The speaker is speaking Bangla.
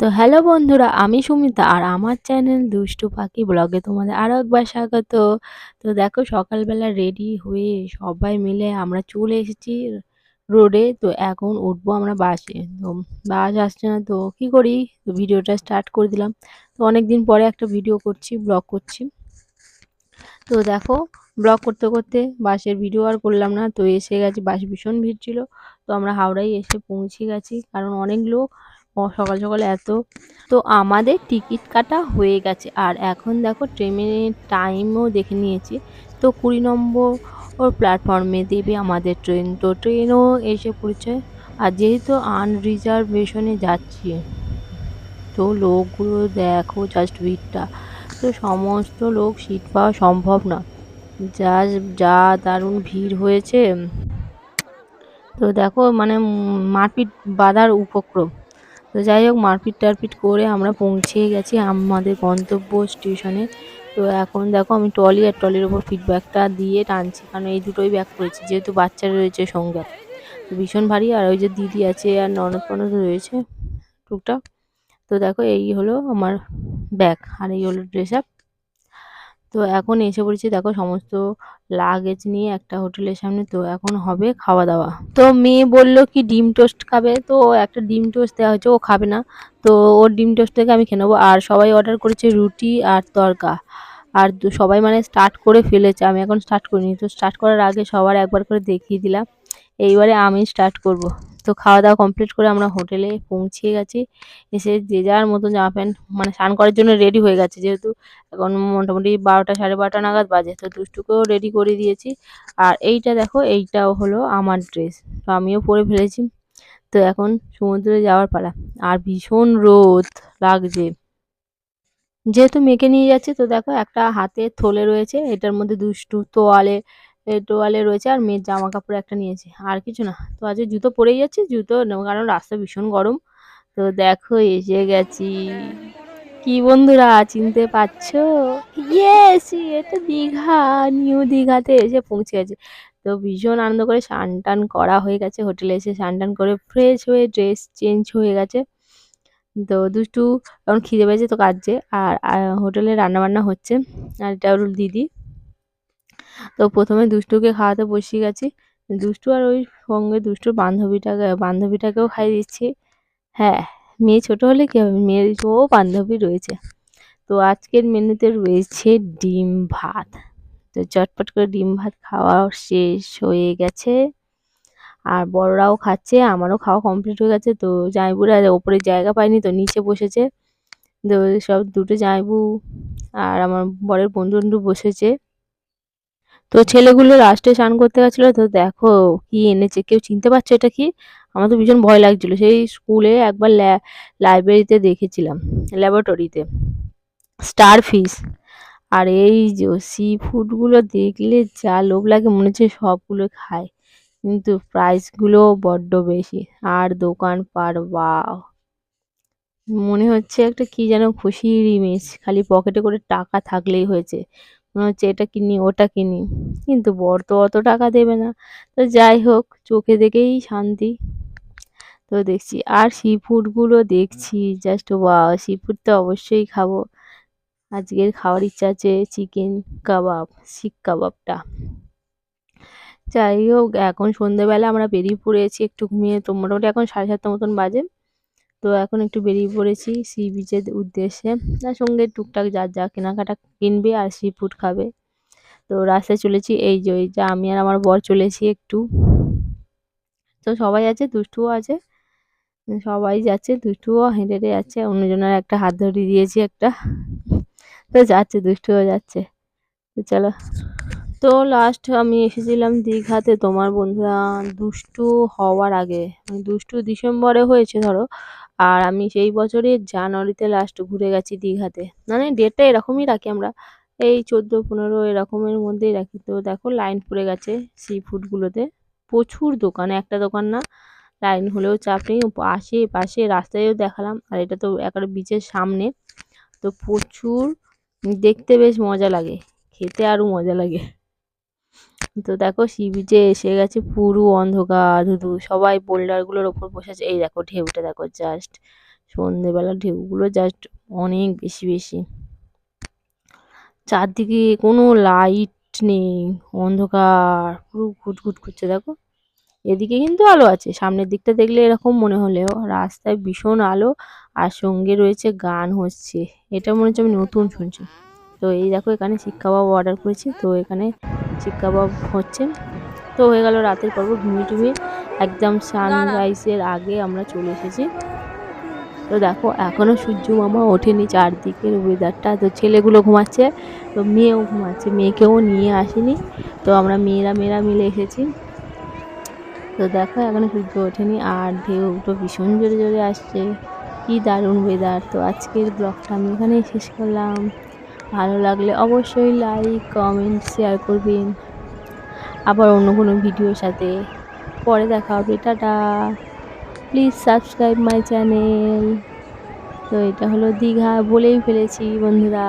তো হ্যালো বন্ধুরা, আমি সুমিতা আর আমার চ্যানেল দুষ্টু পাখি ব্লগে তোমাদের আরও একবার স্বাগত। তো দেখো সকালবেলা রেডি হয়ে সবাই মিলে আমরা চলে এসেছি রোডে তো এখন উঠবো আমরা বাসে তো বাস আসছে না তো কী করি? তো ভিডিওটা স্টার্ট করে দিলাম। তো অনেক দিন পরে একটা ভিডিও করছি ব্লগ করছি। তো দেখো ব্লগ করতে করতে বাসের ভিডিও আর করলাম না। তো এসে গেছি বাস ভীষণ ভিড় ছিল। তো আমরা হাওড়ায় এসে পৌঁছে গেছি। কারণ অনেক লোক সকাল সকাল এত। তো আমাদের টিকিট কাটা হয়ে গেছে। আর এখন দেখো ট্রেনের টাইমও দেখে নিয়েছি। তো কুড়ি নম্বর ওর প্ল্যাটফর্মে দেবে আমাদের ট্রেন। তো ট্রেনও এসে পড়েছে। আর যেহেতু আনরিজার্ভেশনে যাচ্ছি, তো লোকগুলো দেখো জাস্ট ভিড়টা। তো সমস্ত লোক সিট পাওয়া সম্ভব না। যা যা দারুণ ভিড় হয়েছে। তো দেখো মানে মারপিট বাঁধার উপক্রম। তো যাই হোক, মারপিট টারপিট করে আমরা পৌঁছে গেছি আমাদের গন্তব্য স্টেশনে। তো এখন দেখো, আমি ট্রলি আর ট্রলির ওপর ফিডব্যাকটা দিয়ে টানছি, কারণ এই দুটোই ব্যাক করেছি, যেহেতু বাচ্চা রয়েছে সঙ্গে। তো ভীষণ ভারী, আর ওই যে দিদি আছে আর ননদ পনদ রয়েছে, টুকটাক। তো দেখো, এই হলো আমার ব্যাগ আর এই হলো ড্রেস আপ তো এখন এসে পড়েছি দেখো সমস্ত লাগেজ নিয়ে একটা হোটেলের সামনে। তো এখন হবে খাওয়া দাওয়া তো মেয়ে বলল কি ডিম টোস্ট খাবে? তো একটা ডিম টোস্ট দেওয়া হয়েছে, ও খাবে না। তো ওর ডিম টোস্ট থেকে আমি খেয়ে নেব। আর সবাই অর্ডার করেছে রুটি আর তরকা। আর সবাই মানে স্টার্ট করে ফেলেছে। আমি এখন স্টার্ট করিনি। তো স্টার্ট করার আগে সবার একবার করে দেখিয়ে দিলাম। এইবারে আমি স্টার্ট করব। তো খাওয়া দাওয়া কমপ্লিট করে আমরা হোটেলে পৌঁছে গেছি। এসে যে যার মতো জামা প্যান্ট মানে স্নান করার জন্য রেডি হয়ে গেছে। যেহেতু এখন মোটামুটি বারোটা সাড়ে বারোটা নাগাদ বাজে, তো দুষ্টুকেও রেডি করে দিয়েছি। আর এইটা দেখো, এইটাও হলো আমার ড্রেস তো আমিও পরে ফেলেছি। তো এখন সমুদ্রে যাওয়ার পালা। আর ভীষণ রোদ লাগছে। যেহেতু মেয়েকে নিয়ে যাচ্ছি, তো দেখো একটা হাতে থলে রয়েছে। এটার মধ্যে দুষ্টু তোয়ালে টোয়ালে রয়েছে আর মেয়ের জামা কাপড় একটা নিয়েছে। আর কিছু না, তো আজকে জুতো পরেই যাচ্ছি, জুতো কারণ রাস্তা ভীষণ গরম। তো দেখো, এসে গেছি। কি বন্ধুরা, চিনতে পারছ? ইয়েস এটা দীঘা, নিউ দীঘাতে এসে পৌঁছে গেছে। তো ভীষণ আনন্দ করে স্নান টান করা হয়ে গেছে, হোটেলে এসে স্নান টান করে ফ্রেশ হয়ে ড্রেস চেঞ্জ হয়ে গেছে। তো দুষ্টু, এখন খিদে পেয়েছে তো কাঁদছে আর হোটেলে রান্নাবান্না হচ্ছে, আর এটা দিদি। তো প্রথমে দুষ্টুকে খাওয়াতে বসিয়ে গেছি। দুষ্টু আর ওই সঙ্গে দুষ্টুর বান্ধবীটাকে, বান্ধবীটাকেও খাইয়ে দিচ্ছি। হ্যাঁ মেয়ে ছোট হলে কী হবে? মেয়ের ও বান্ধবী রয়েছে। তো আজকের মেনুতে রয়েছে ডিম ভাত। তো চটপট করে ডিম ভাত খাওয়া শেষ হয়ে গেছে। আর বড়রাও খাচ্ছে, আমারও খাওয়া কমপ্লিট হয়ে গেছে। তো জামাইবুরা ওপরে জায়গা পায়নি তো নিচে বসেছে। তো সব দুটো জামাইবু আর আমার বরের বন্ধু বন্ধু বসেছে। তো ছেলেগুলো লাস্টে স্নান করতে গেছিল, তো দেখো কি এনেছে, কেউ চিনতে পারছ এটা কি? আমার তো ভীষণ ভয় লাগছিল। সেই স্কুলে একবার লাইব্রেরিতে দেখেছিলাম ল্যাবরেটরিতে স্টার ফিশ আর এই যে সি ফুডগুলো দেখলে যা লোভ লাগে, মনে হচ্ছে সবগুলো খায়। কিন্তু প্রাইসগুলো বড্ড বেশি। আর দোকান পার বাও মনে হচ্ছে একটা কি যেন খুশির ইমেজ খালি পকেটে করে টাকা থাকলেই হয়েছে। মনে হচ্ছে এটা কিনি, ওটা কিনি। কিন্তু বর তো অত টাকা দেবে না। তো যাই হোক, চোখে দেখেই শান্তি। তো দেখছি, আর সি ফুডগুলো দেখছি জাস্ট বা সি ফুড তো অবশ্যই খাব। আজকের খাওয়ার ইচ্ছা আছে চিকেন কাবাব শিক কাবাবটা। যাই হোক, এখন সন্ধেবেলা আমরা বেরিয়ে পড়েছি, একটু ঘুমিয়ে তো মোটামুটি এখন সাড়ে সাতটা মতন বাজে। তো এখন একটু বেরিয়ে পড়েছি সি বিচের উদ্দেশ্যে। আর সঙ্গে টুকটাক যা যা কেনাকাটা কিনবে আর সি ফুড খাবে। তো রাস্তায় চলেছি, এই যে যা, আমি আর আমার বর চলেছি একটু। তো সবাই আছে, দুষ্টুও আছে। সবাই যাচ্ছে, দুষ্টুও হেঁটে হেঁটে যাচ্ছে, অন্যজনের একটা হাত ধরিয়ে দিয়েছি একটা। তো যাচ্ছে, দুষ্টুও যাচ্ছে। তো চলো। তো লাস্ট আমি এসেছিলাম দীঘাতে তোমার বন্ধুরা দুষ্টু হওয়ার আগে। দুষ্টু ডিসেম্বরে হয়েছে ধরো। আর আমি সেই বছরে জানুয়ারিতে লাস্ট ঘুরে গেছি দীঘাতে। মানে ডেটটা এরকমই রাখি আমরা। এই চোদ্দ, পনেরো এরকমের মধ্যেই রাখি। তো দেখো লাইন পড়ে গেছে সি ফুডগুলোতে প্রচুর দোকান, একটা দোকান না। লাইন হলেও চাপ নেই। পাশে পাশে রাস্তায়ও দেখালাম। আর এটা তো একেবারে বিচের সামনে। তো প্রচুর, দেখতে বেশ মজা লাগে। খেতে আরও মজা লাগে। তো দেখো সি বিচে এসে গেছে পুরো অন্ধকার, ধুধু, সবাই বোল্ডারগুলোর ওপর বসে আছে। এই দেখো ঢেউটা দেখো জাস্ট সন্ধেবেলা ঢেউগুলো জাস্ট অনেক বেশি বেশি। চারদিকে কোনো লাইট নেই, অন্ধকার, পুরো ঘুটঘুট করছে দেখো। এদিকে কিন্তু আলো আছে, সামনের দিকটা দেখলে এরকম মনে হলেও রাস্তায় ভীষণ আলো আর সঙ্গে রয়েছে গান হচ্ছে। এটা মনে হচ্ছে আমি নতুন শুনছি। তো এই দেখো এখানে শিক কাবাব অর্ডার করেছি, তো এখানে কাবাব হচ্ছে। তো হয়ে গেল রাতের পর্ব, ঘুমিয়ে টুমিয়ে একদম সানরাইজের আগে আমরা চলে এসেছি। তো দেখো, এখনও সূর্য মামা ওঠেনি চারদিকের ওয়েদারটা তো ছেলেগুলো ঘুমাচ্ছে, তো মেয়েও ঘুমাচ্ছে, মেয়েকেও নিয়ে আসিনি। তো আমরা মেয়েরা মেয়েরা মিলে এসেছি। তো দেখো, এখনও সূর্য ওঠেনি আর ঢেউ তো ভীষণ জোরে জোরে আসছে। কি দারুণ ওয়েদার তো আজকের ব্লগটা আমি এখানেই শেষ করলাম। ভালো লাগলে অবশ্যই লাইক কমেন্ট শেয়ার করবেন। আবার অন্য কোনো ভিডিওর সাথে। পরে দেখা হবে, tata. Please subscribe my channel তো এটা হলো দীঘা বলেই ফেলেছি বন্ধুরা।